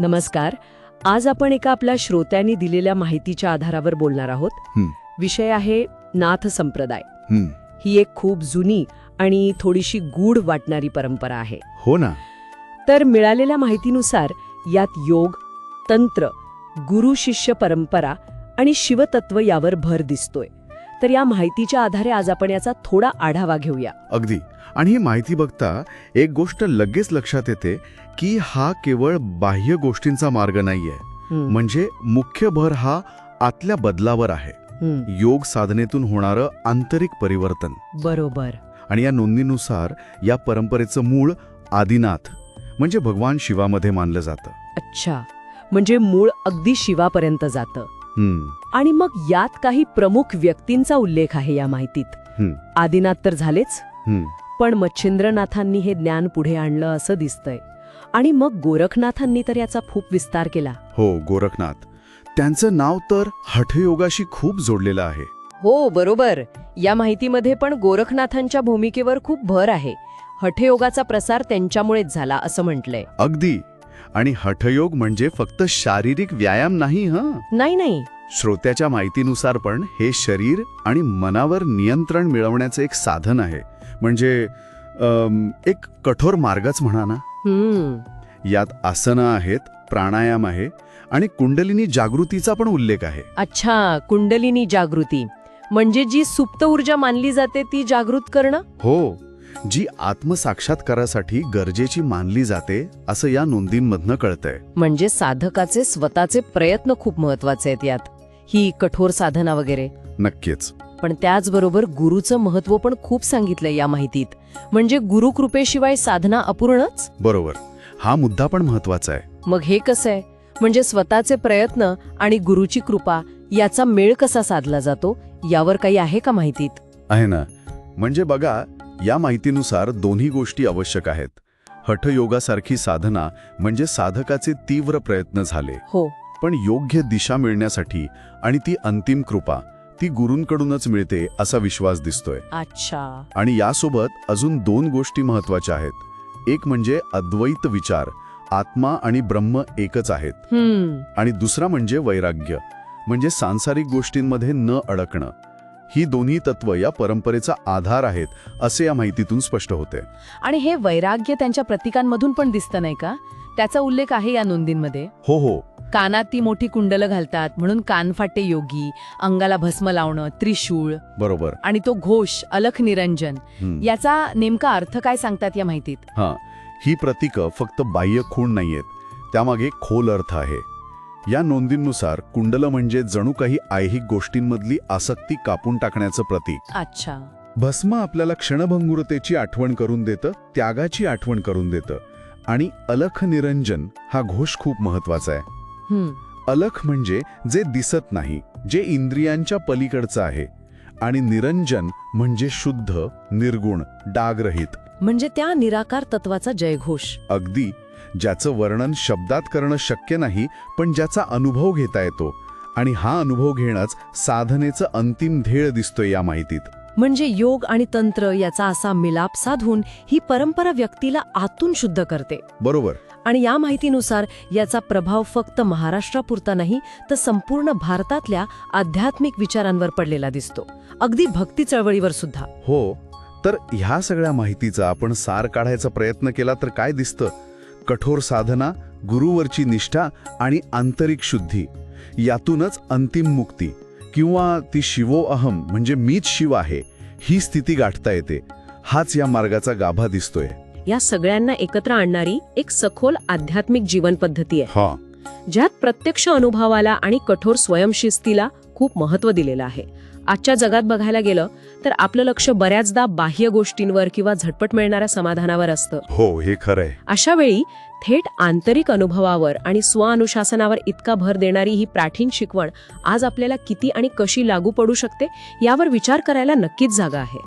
नमस्कार. आज आपण एका आपल्या श्रोत्यांनी दिलेल्या माहितीच्या आधारावर बोलणार आहोत. विषय आहे नाथ संप्रदाय. हं, ही एक खूप जुनी आणि थोडीशी गूढ वाटणारी परंपरा आहे. हो ना. तर मिळालेल्या माहितीनुसार यात योग तंत्र गुरु शिष्य परंपरा आणि शिवतत्व यावर भर दिसतोय. तर या माहितीच्या आधारे आज आपण याचा थोडा आढावा घेऊया. अगदी. आणि ही माहिती बघता एक गोष्ट लगेच लक्षात येते की हा केवळ बाह्य गोष्टींचा मार्ग नाहीये. म्हणजे मुख्य भर हा आतल्या बदलावर आहे. योग साधनेतून होणारं आंतरिक परिवर्तन. बरोबर. आणि या नोंदीनुसार या परंपरेचं मूळ आदिनाथ म्हणजे भगवान शिवामध्ये मानलं जातं. अच्छा. म्हणजे मूळ अगदी शिवापर्यंत जातं. आणि मग यात काही प्रमुख व्यक्तींचा उल्लेख आहे या माहितीत. आदिनाथ तर झालेच. पण मच्छिंद्रनाथांनी हे ज्ञान पुढे आणलं असं दिसतंय. आणि मग गोरखनाथांनी तर याचा खूप विस्तार केला. हो गोरखनाथ. त्यांचं नाव तर हठयोगाशी खूप जोडलेलं आहे. हो बरोबर. या माहितीमध्ये पण गोरखनाथांच्या भूमिकेवर खूप भर आहे. हठयोगाचा प्रसार त्यांच्यामुळेच झाला असं म्हटलंय. अगदी. आणि हठयोग म्हणजे फक्त शारीरिक व्यायाम नाही हं? नाही नाही. श्रोत्याच्या माहितीनुसार पण हे शरीर आणि मनावर नियंत्रण मिळवण्याचं एक साधन आहे. म्हणजे अम, एक कठोर मार्गच म्हणा ना. हम्म. यात आसनं आहेत प्राणायाम आहे आणि कुंडलिनी जागृतीचा पण उल्लेख आहे. अच्छा कुंडलिनी जागृती. म्हणजे जी सुप्त ऊर्जा मानली जाते ती जागृत करणं? हो. जी आत्मसाक्षात्कारासाठी गरजेची मानली जाते असं या नोंदींमधनं कळतंय. म्हणजे साधकाचे स्वतःचे प्रयत्न खूप महत्त्वाचे आहेत यात. ही कठोर साधना वगैरे. नक्कीच. पण त्याचबरोबर गुरुचं महत्त्व पण खूप सांगितलंय या माहितीत. म्हणजे गुरुकृपेशिवाय साधना अपूर्णच? बरोबर. हा मुद्दा पण महत्त्वाचा आहे. मग हे कसं आहे? म्हणजे स्वतःचे प्रयत्न आणि गुरुची कृपा याचा मेळ कसा साधला जातो? यावर काही आहे का माहितीत? आहे ना. म्हणजे बघा या माहितीनुसार दोन्ही गोष्टी आवश्यक आहेत. हठयोगासारखी साधना म्हणजे साधकाचे तीव्र प्रयत्न झाले. हो. पण योग्य दिशा मिळण्यासाठी आणि ती अंतिम कृपा ती गुरूंकडूनच मिळते असा विश्वास दिसतोय. अच्छा. आणि यासोबत अजून दोन गोष्टी महत्त्वाच्या आहेत. एक म्हणजे अद्वैत विचार आत्मा आणि ब्रह्म एकच आहेत. आणि दुसरा म्हणजे वैराग्य म्हणजे सांसारिक गोष्टींमध्ये न अडकणं. ही दोन्ही तत्व या परंपरेचा आधार आहेत असे या माहितीतून स्पष्ट होते. आणि हे वैराग्य त्यांच्या प्रतीकांमधून पण दिसतं नाही का? त्याचा उल्लेख आहे या नोंदींमध्ये. हो हो. कानात ती मोठी कुंडलं घालतात म्हणून कानफाटे योगी अंगाला भस्म लावणं त्रिशूळ. बरोबर. आणि तो घोष अलख निरंजन. याचा नेमका अर्थ काय सांगतात या माहितीत? हां. ही प्रतीकं फक्त बाह्य खूण नाहीयेत. त्यामागे खोल अर्थ आहे. या नोंदींनुसार कुंडल म्हणजे जणू काही ऐहिक गोष्टींमधली आसक्ती कापून टाकण्याचं प्रतीक. अच्छा. भस्म आपल्याला क्षणभंगुरतेची आठवण करून देतं त्यागाची आठवण करून देतं. आणि अलख निरंजन हा घोष खूप महत्त्वाचा आहे. हम्म. अलख म्हणजे जे दिसत नाही जे इंद्रियांच्या पलीकडचं आहे. आणि निरंजन म्हणजे शुद्ध निर्गुण डागरहित. म्हणजे त्या निराकार तत्वाचा जयघोष. अगदी ज्याचं वर्णन शब्दात करणं शक्य नाही पण ज्याचा अनुभव घेता येतो. आणि हा अनुभव घेणंच साधनेचं अंतिम ध्येय दिसतोय या माहितीत. म्हणजे योग आणि तंत्र याचा असा मिलाप साधून ही परंपरा व्यक्तीला आतून शुद्ध करते. बरोबर. आणि या माहितीनुसार याचा प्रभाव फक्त महाराष्ट्रापुरता नाही तर संपूर्ण भारतातल्या आध्यात्मिक विचारांवर पडलेला दिसतो. अगदी भक्ती चळवळीवर सुद्धा. हो तर ह्या सगळ्या माहितीचा आपण सार काढायचा प्रयत्न केला तर काय दिसतं? कठोर साधना गुरुवरची निष्ठा आणि आंतरिक शुद्धी. यातूनच अंतिम मुक्ती किंवा ती शिवो अहम म्हणजे मीच शिव आहे ही स्थिती गाठता येते. हाच या मार्गाचा गाभा दिसतोय. या सगळ्यांना एकत्र आणणारी एक सखोल आध्यात्मिक जीवन पद्धती आहे. हा. ज्यात प्रत्यक्ष अनुभवाला आणि कठोर स्वयंशिस्तीला खूप महत्त्व दिलेलं आहे. आजच्या जगात बघायला गेलं तर आपलं लक्ष बऱ्याचदा बाह्य गोष्टींवर किंवा झटपट मिळणाऱ्या समाधानावर असतं. हो हे खरंय. अशा वेळी थेट आंतरिक अनुभवावर आणि स्वअनुशासनावर इतका भर देणारी ही प्राचीन शिकवण आज आपल्याला किती आणि कशी लागू पडू शकते यावर विचार करायला नक्कीच जागा आहे.